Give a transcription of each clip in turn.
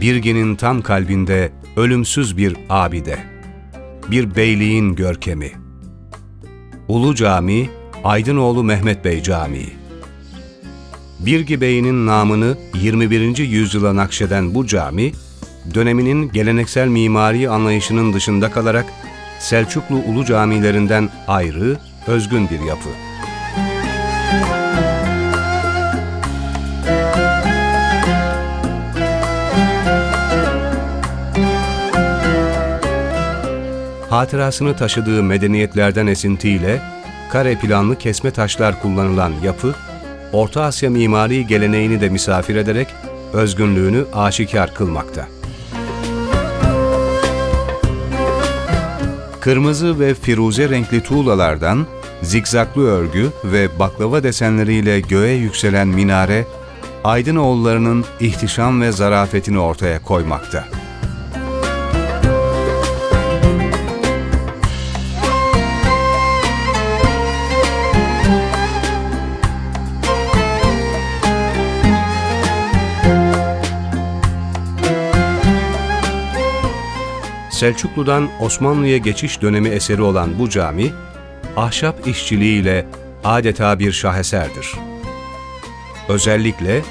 Birginin tam kalbinde ölümsüz bir abide. Bir beyliğin görkemi. Ulu Cami, Aydınoğlu Mehmet Bey Camii. Birgi Bey'inin namını 21. yüzyıla nakşeden bu cami, döneminin geleneksel mimari anlayışının dışında kalarak Selçuklu Ulu Camilerinden ayrı, özgün bir yapı. Hatırasını taşıdığı medeniyetlerden esintiyle kare planlı kesme taşlar kullanılan yapı, Orta Asya mimari geleneğini de misafir ederek özgünlüğünü aşikar kılmakta. Kırmızı ve firuze renkli tuğlalardan zikzaklı örgü ve baklava desenleriyle göğe yükselen minare, Aydınoğullarının ihtişam ve zarafetini ortaya koymakta. Selçuklu'dan Osmanlı'ya geçiş dönemi eseri olan bu cami, ahşap işçiliğiyle adeta bir şaheserdir. Özellikle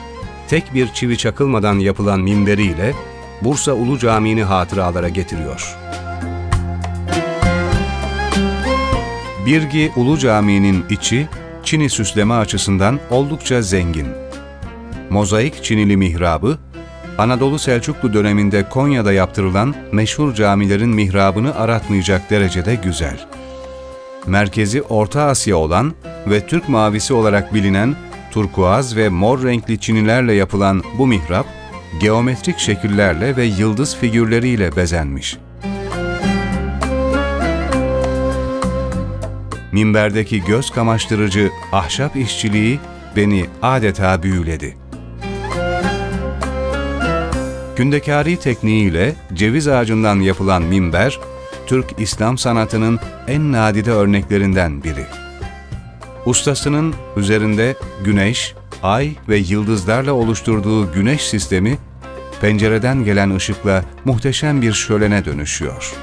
tek bir çivi çakılmadan yapılan minberiyle Bursa Ulu Camii'ni hatıralara getiriyor. Birgi Ulu Camii'nin içi, Çini süsleme açısından oldukça zengin. Mozaik Çinili mihrabı, Anadolu Selçuklu döneminde Konya'da yaptırılan meşhur camilerin mihrabını aratmayacak derecede güzel. Merkezi Orta Asya olan ve Türk mavisi olarak bilinen turkuaz ve mor renkli çinilerle yapılan bu mihrap, geometrik şekillerle ve yıldız figürleriyle bezenmiş. Minberdeki göz kamaştırıcı ahşap işçiliği beni adeta büyüledi. Kündekari tekniğiyle ceviz ağacından yapılan minber, Türk İslam sanatının en nadide örneklerinden biri. Ustasının üzerinde güneş, ay ve yıldızlarla oluşturduğu güneş sistemi, pencereden gelen ışıkla muhteşem bir şölene dönüşüyor.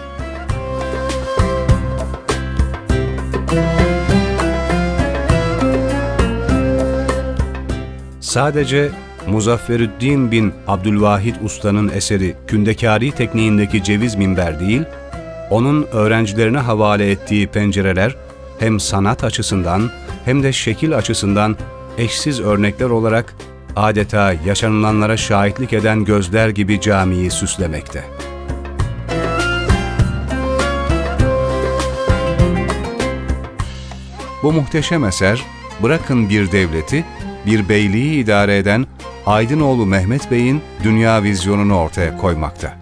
Sadece Muzafferüddin bin Abdülvahid Usta'nın eseri kündekari tekniğindeki ceviz minber değil, onun öğrencilerine havale ettiği pencereler hem sanat açısından hem de şekil açısından eşsiz örnekler olarak adeta yaşanılanlara şahitlik eden gözler gibi camiyi süslemekte. Bu muhteşem eser, bırakın bir devleti, bir beyliği idare eden Aydınoğlu Mehmet Bey'in dünya vizyonunu ortaya koymakta.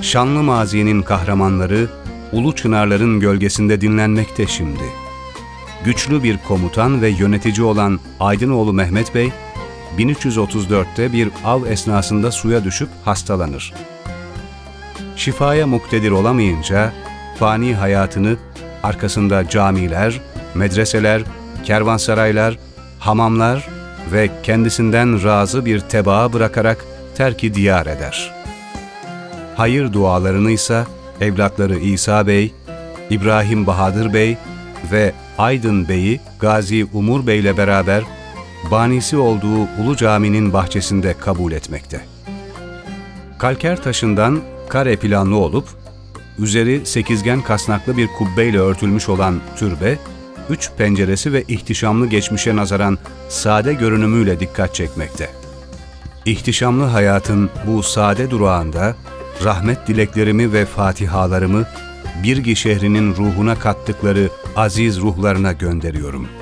Şanlı mazinin kahramanları Ulu Çınarların gölgesinde dinlenmekte şimdi. Güçlü bir komutan ve yönetici olan Aydınoğlu Mehmet Bey, 1334'te bir av esnasında suya düşüp hastalanır. Şifaya muktedir olamayınca fani hayatını arkasında camiler, medreseler, kervansaraylar, hamamlar ve kendisinden razı bir tebaa bırakarak terki diyar eder. Hayır dualarını ise evlatları İsa Bey, İbrahim Bahadır Bey ve Aydın Bey'i Gazi Umur Bey ile beraber banisi olduğu Ulu Cami'nin bahçesinde kabul etmekte. Kalker taşından kare planlı olup üzeri sekizgen kasnaklı bir kubbeyle örtülmüş olan türbe, üç penceresi ve ihtişamlı geçmişe nazaran sade görünümüyle dikkat çekmekte. İhtişamlı hayatın bu sade durağında rahmet dileklerimi ve fatihalarımı Birgi şehrinin ruhuna kattıkları aziz ruhlarına gönderiyorum.''